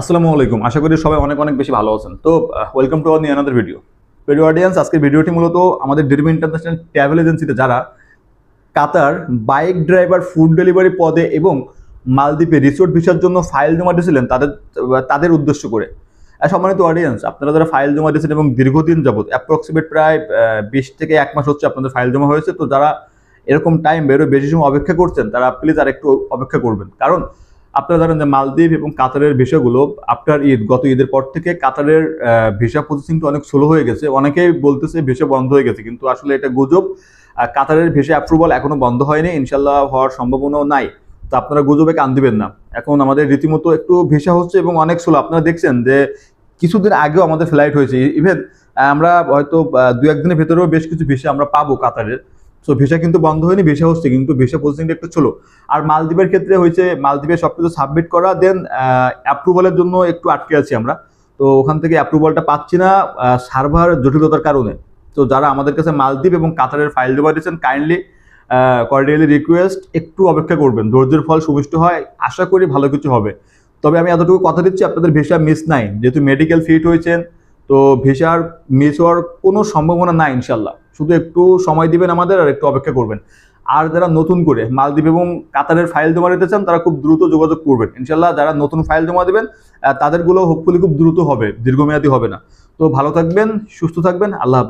আসসালামু আলাইকুম। আশা করি সবাই অনেক অনেক বেশি ভালো আছেন। তো welcome to our another video video audience আজকের ভিডিওটি মূলত আমাদের ড্রিম ইন্টারন্যাশনাল ট্রাভেল এজেন্সিতে যারা, Qatar bike driver food delivery পদে এবং মালদ্বীপে রিসোর্ট ভিসার জন্য ফাইল জমা দিয়েছিলেন, তাদের তাদের উদ্দেশ্য করে। সম্মানিত অডিয়েন্স আপনারা যারা ফাইল জমা দিয়েছেন এবং দীর্ঘদিন যাবত অ্যাপ্রক্সিমেট প্রায় বিশ থেকে এক মাস হচ্ছে আপনাদের ফাইল জমা হয়েছে, তো যারা এরকম টাইম বেরো বেশি সময় অপেক্ষা করছেন, তারা প্লিজ আর একটু অপেক্ষা করবেন। কারণ আপনারা জানেন যে মালদ্বীপ এবং কাতারের ভিসাগুলো আফটার ঈদ, গত ঈদের পর থেকে কাতারের ভিসা প্রসেসিংটা অনেক স্লো হয়ে গেছে। অনেকেই বলতেছে ভিসা বন্ধ হয়ে গেছে, কিন্তু আসলে এটা গুজব। কাতারের ভিসা অ্যাপ্রুভাল এখনও বন্ধ হয়নি ইনশাল্লাহ হওয়ার সম্ভাবনাও নাই। তো আপনারা গুজবে কান দিবেন না। এখন আমাদের রীতিমতো একটু ভিসা হচ্ছে এবং অনেক স্লো আপনারা দেখছেন যে কিছুদিন আগেও আমাদের ফ্লাইট হয়েছে। ইভেন আমরা হয়তো দু একদিনের ভেতরেও বেশ কিছু ভিসা আমরা পাবো কাতারের। সো ভিসা কিন্তু বন্ধ হয়নি, ভিসা হচ্ছে, কিন্তু ভিসা প্রসেসিংটা একটু ছিল আর মালদ্বীপের ক্ষেত্রে হয়েছে, মালদ্বীপে সব কিছু সাবমিট করা দেন অ্যাপ্রুভালের জন্য একটু আটকে আছি আমরা। তো ওখান থেকে অ্যাপ্রুভালটা পাচ্ছি না সার্ভার জটিলতার কারণে। তো যারা আমাদের কাছে মালদ্বীপ এবং কাতারের ফাইল জমা দিয়েছেন কাইন্ডলি কর্ডিয়ালি রিকোয়েস্ট একটু অপেক্ষা করবেন। ধৈর্যের ফল সুমিষ্ট হয়, আশা করি ভালো কিছু হবে। তবে আমি এতটুকু কথা দিচ্ছি, আপনাদের ভিসা মিস নাই। যেহেতু মেডিকেল ফিট হয়েছেন, তো ভিসার মিস হওয়ার কোনো সম্ভাবনা নাই ইনশাল্লাহ শুধু একটু সময় দিবেন আমাদের আর একটু অপেক্ষা করবেন। আর যারা নতুন করে মালদ্বীপ এবং কাতারের ফাইল জমা দিতে চান, তারা খুব দ্রুত যোগাযোগ করবেন। ইনশাল্লাহ যারা নতুন ফাইল জমা দেবেন তাদেরগুলো হোপফুলি খুব দ্রুত হবে, দীর্ঘমেয়াদী হবে না। তো ভালো থাকবেন, সুস্থ থাকবেন, আল্লাহ